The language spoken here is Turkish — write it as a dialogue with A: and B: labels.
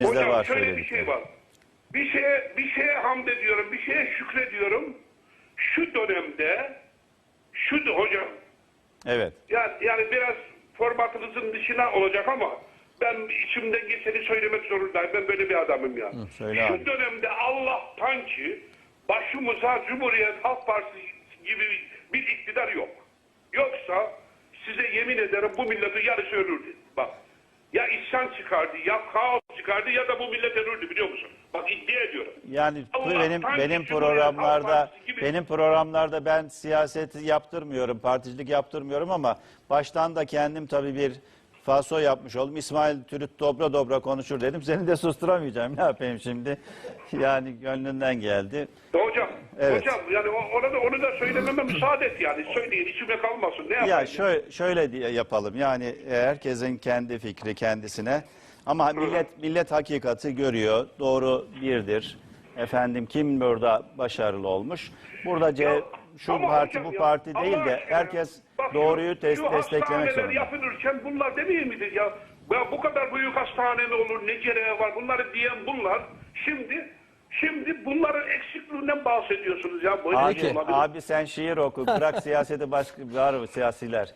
A: Bizde
B: Hocam
A: var
B: şöyle bir şey var. Bir şeye bir şeye hamd ediyorum, bir şeye şükrediyorum. Şu dönemde şu hocam
A: Evet.
B: yani, yani biraz formatınızın dışına olacak ama ben içimden geçeni söylemek zorundayım. Ben böyle bir adamım ya.
A: söyle
B: Şu
A: abi.
B: dönemde Allah'tan ki başımıza Cumhuriyet Halk Partisi gibi bir iktidar yok. Yoksa size yemin ederim bu milletin yarısı ölürdü. Bak isyan çıkardı, ya kaos çıkardı ya da bu millet ölürdü biliyor musun? Bak iddia ediyorum.
A: Yani
B: Allah
A: benim benim programlarda benim programlarda ben siyaset yaptırmıyorum, particilik yaptırmıyorum ama baştan da kendim tabii bir faso yapmış oldum. İsmail Türüt dobra dobra konuşur dedim. Seni de susturamayacağım. Ne yapayım şimdi? Yani gönlünden geldi.
B: Hocam,
A: Evet.
B: hocam yani onu da, onu da söylememe müsaade et yani. Söyleyin içime kalmasın. Ne yapayım?
A: Ya şöyle, şöyle diye yapalım. Yani e, herkesin kendi fikri kendisine. Ama millet millet hakikati görüyor. Doğru birdir. Efendim kim burada başarılı olmuş? Burada C, şu parti bu parti değil de
B: aşkına,
A: herkes
B: bak
A: doğruyu tes-
B: şu
A: desteklemek zorunda.
B: yapılırken bunlar değil midir ya? ya? Bu kadar büyük hastane mi olur, ne gereği var bunları diyen bunlar. Şimdi şimdi bunların eksikliğinden bahsediyorsunuz ya. Böyle şey
A: Abi,
B: olabilir.
A: abi sen şiir oku. Bırak siyaseti başka var siyasiler.